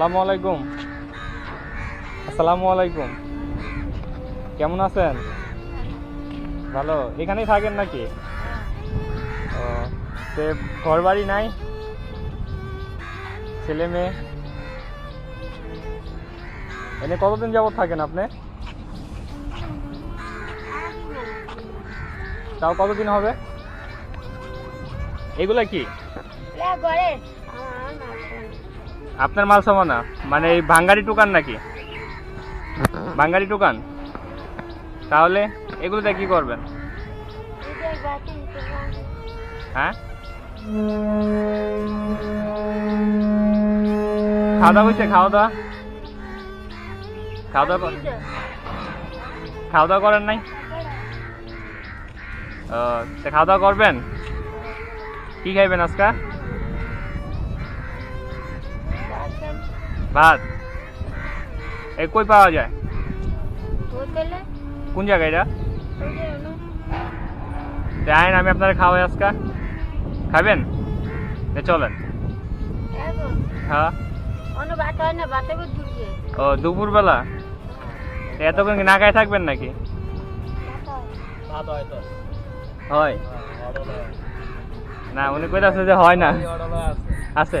আসসালামু আলাইকুম। আসসালামু আলাইকুম। কেমন আছেন? ভালো। এখানেই থাকেন নাকি? ও সে ঘর বাড়ি নাই? ছেলে মেয়ে? এনে কতদিন যাবত থাকেন আপনি? তাও কতদিন হবে? এগুলা কি? আপনার মাল সামানা মানে এই ভাঙ্গারি টুকান নাকি? ভাঙ্গারি টুকান? তাহলে এগুলোতে কি করবেন? হ্যাঁ? খাওয়া দাওয়া হয়েছে? খাওয়া দাওয়া খাওয়া দাওয়া খাওয়া দাওয়া করেন নাই? খাওয়া দাওয়া করবেন? কি খাইবেন আজকা? ভাত। এই কই পাওয়া যায়? কোন জায়গায় এটা? আইন আমি আপনারা খাওয়াই আজকা। খাবেন? এ চলেন। হ্যাঁ। ও দুপুরবেলা? এতক্ষণ না খাই থাকবেন নাকি? হয়। না উনি কইতাছে যে হয় না। আছে?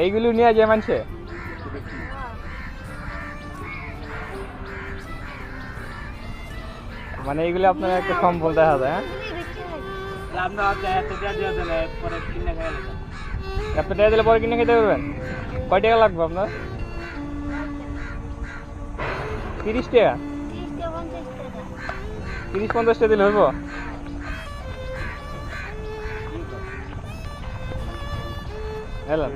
এইগুলি নিয়ে যায় মানছে। মানে এইগুলো আপনার একটা সম্বল দেখা যায় হ্যাঁ? আপনি টাকা দিলে পরে কিনে খেতে পারবেন। কয় টাকা লাগবে আপনার? তিরিশ টাকা। তিরিশ পঞ্চাশ টাকা দিলে হইব? হ্যালো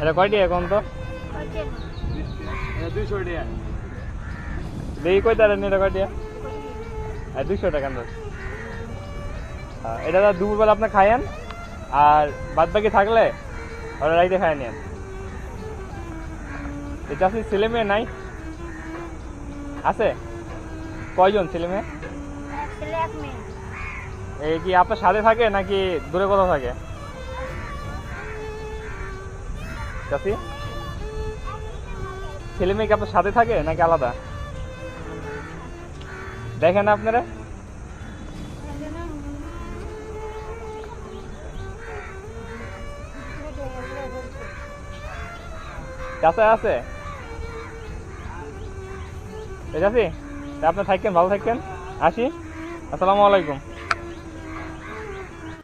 এটা কয় টাকা এখন তো দেখি কয় তারা এটা কয় টাকা আর দুশো টাকা আন্দাজ এটা দুপুরবেলা আপনি খায়েন আর বাদ বাকি থাকলে ওরা রাইতে খায় নেন এটা আপনি ছেলে মেয়ে নাই আছে কয়জন ছেলে মেয়ে এই কি আপনার সাথে থাকে নাকি দূরে কোথাও থাকে ছেলে মেয়ে কি আপনার সাথে থাকে নাকি আলাদা? দেখেন আপনারা। কাছে আছে? ঠিক আছে আপনি থাকেন, ভালো থাকেন। আসি। আসসালামু আলাইকুম।